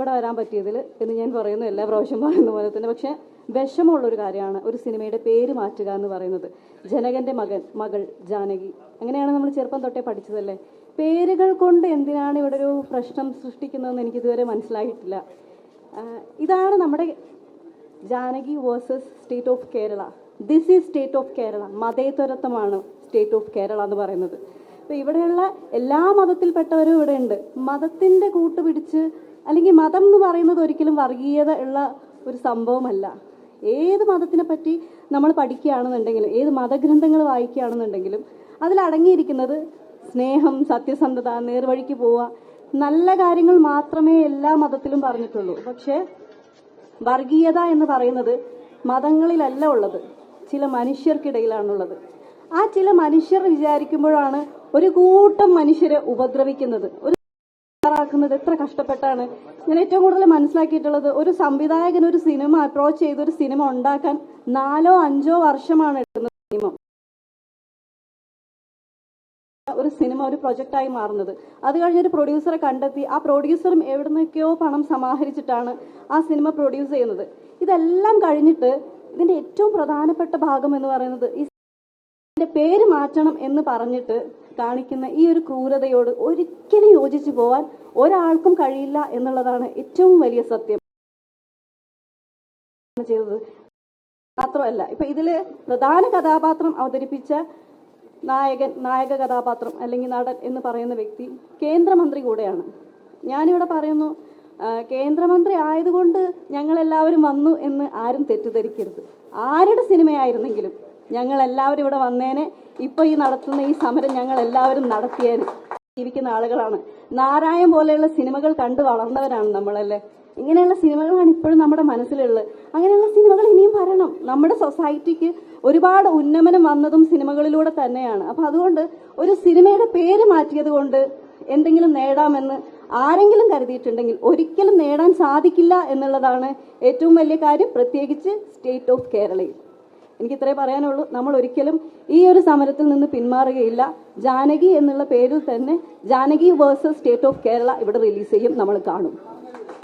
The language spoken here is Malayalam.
ഇവിടെ വരാൻ പറ്റിയതിൽ എന്ന് ഞാൻ പറയുന്നു എല്ലാ പ്രാവശ്യം പറയുന്ന പോലെ തന്നെ. പക്ഷേ വിഷമമുള്ളൊരു കാര്യമാണ് ഒരു സിനിമയുടെ പേര് മാറ്റുക എന്ന് പറയുന്നത്. ജനകന്റെ മകൻ മകൾ ജാനകി. അങ്ങനെയാണ് നമ്മൾ ചെറുപ്പം തൊട്ടേ പഠിച്ചതല്ലേ? പേരുകൾ കൊണ്ട് എന്തിനാണ് ഇവിടെ ഒരു പ്രശ്നം സൃഷ്ടിക്കുന്നതെന്ന് എനിക്ക് ഇതുവരെ മനസ്സിലായിട്ടില്ല. ഇതാണ് നമ്മുടെ Janaki versus state of Kerala. This is state of Kerala. മതേതരത്വമാണ് state of Kerala എന്ന് പറയുന്നത്. അപ്പോൾ ഇവിടെയുള്ള എല്ലാ മതത്തിൽപ്പെട്ടവരും ഇവിടെ ഉണ്ട്. മതത്തിന്റെ കൂട്ടുപിടിച്ച് അല്ലെങ്കിൽ മതം എന്ന് പറയുന്നത് ഒരിക്കലും വർഗീയത ഉള്ള ഒരു സംഭവമല്ല. ഏത് മതത്തിനെ പറ്റി നമ്മൾ പഠിക്കുകയാണെന്നുണ്ടെങ്കിലും ഏത് മതഗ്രന്ഥങ്ങൾ വായിക്കുകയാണെന്നുണ്ടെങ്കിലും അതിലടങ്ങിയിരിക്കുന്നത് സ്നേഹം സത്യസന്ധത നേർവഴിക്ക് പോവുക നല്ല കാര്യങ്ങൾ മാത്രമേ എല്ലാ മതത്തിലും പറഞ്ഞിട്ടുള്ളൂ. പക്ഷേ വർഗീയത എന്ന് പറയുന്നത് മതങ്ങളിലല്ല ഉള്ളത്. ചില മനുഷ്യർക്കിടയിലാണുള്ളത്. ആ ചില മനുഷ്യർ വിചാരിക്കുമ്പോഴാണ് ഒരു കൂട്ടം മനുഷ്യരെ ഉപദ്രവിക്കുന്നത്. തയ്യാറാക്കുന്നത് എത്ര കഷ്ടപ്പെട്ടാണ്. ഞാൻ ഏറ്റവും കൂടുതൽ മനസ്സിലാക്കിയിട്ടുള്ളത് ഒരു സംവിധായകൻ ഒരു സിനിമ അപ്രോച്ച് ചെയ്ത് ഒരു സിനിമ ഉണ്ടാക്കാൻ നാലോ അഞ്ചോ വർഷമാണ് എടുക്കുന്നത് ഒരു സിനിമ ഒരു പ്രൊജക്റ്റായി മാറുന്നത്. അത് കഴിഞ്ഞ് ഒരു പ്രൊഡ്യൂസറെ കണ്ടെത്തി ആ പ്രൊഡ്യൂസറും എവിടെ നിന്നൊക്കെയോ പണം സമാഹരിച്ചിട്ടാണ് ആ സിനിമ പ്രൊഡ്യൂസ് ചെയ്യുന്നത്. ഇതെല്ലാം കഴിഞ്ഞിട്ട് ഇതിന്റെ ഏറ്റവും പ്രധാനപ്പെട്ട ഭാഗം എന്ന് പറയുന്നത് ഈ പേര് മാറ്റണം എന്ന് പറഞ്ഞിട്ട് കാണിക്കുന്ന ഈ ഒരു ക്രൂരതയോട് ഒരിക്കലും യോജിച്ചു പോവാൻ ഒരാൾക്കും കഴിയില്ല എന്നുള്ളതാണ് ഏറ്റവും വലിയ സത്യം. ചെയ്തത് മാത്രമല്ല ഇപ്പൊ ഇതിൽ പ്രധാന കഥാപാത്രം അവതരിപ്പിച്ച നായകൻ നായക കഥാപാത്രം അല്ലെങ്കിൽ നടൻ എന്ന് പറയുന്ന വ്യക്തി കേന്ദ്രമന്ത്രി കൂടെയാണ്. ഞാനിവിടെ പറയുന്നു കേന്ദ്രമന്ത്രി ആയതുകൊണ്ട് ഞങ്ങളെല്ലാവരും വന്നു എന്ന് ആരും തെറ്റിദ്ധരിക്കരുത്. ആരുടെ സിനിമയായിരുന്നെങ്കിലും ഞങ്ങൾ എല്ലാവരും ഇവിടെ വന്നേനെ. ഇപ്പൊ ഈ നടത്തുന്ന ഈ സമരം ഞങ്ങൾ എല്ലാവരും നടത്തിയേനെ. ജീവിക്കുന്ന ആളുകളാണ്. നാരായണ പോലെയുള്ള സിനിമകൾ കണ്ടു വളർന്നവരാണ് നമ്മളല്ലേ? ഇങ്ങനെയുള്ള സിനിമകളാണ് ഇപ്പോഴും നമ്മുടെ മനസ്സിലുള്ളത്. അങ്ങനെയുള്ള സിനിമകൾ ഇനിയും വരണം. നമ്മുടെ സൊസൈറ്റിക്ക് ഒരുപാട് ഉന്നമനം വന്നതും സിനിമകളിലൂടെ തന്നെയാണ്. അപ്പൊ അതുകൊണ്ട് ഒരു സിനിമയുടെ പേര് മാറ്റിയത് കൊണ്ട് എന്തെങ്കിലും നേടാമെന്ന് ആരെങ്കിലും കരുതിയിട്ടുണ്ടെങ്കിൽ ഒരിക്കലും നേടാൻ സാധിക്കില്ല എന്നുള്ളതാണ് ഏറ്റവും വലിയ കാര്യം. പ്രത്യേകിച്ച് സ്റ്റേറ്റ് ഓഫ് കേരളയിൽ. എനിക്ക് ഇത്രേ പറയാനുള്ളൂ. നമ്മൾ ഒരിക്കലും ഈ ഒരു സമരത്തിൽ നിന്ന് പിന്മാറുകയില്ല. ജാനകി എന്നുള്ള പേരിൽ തന്നെ Janaki versus state of Kerala ഇവിടെ റിലീസ് ചെയ്യും. നമ്മൾ കാണും.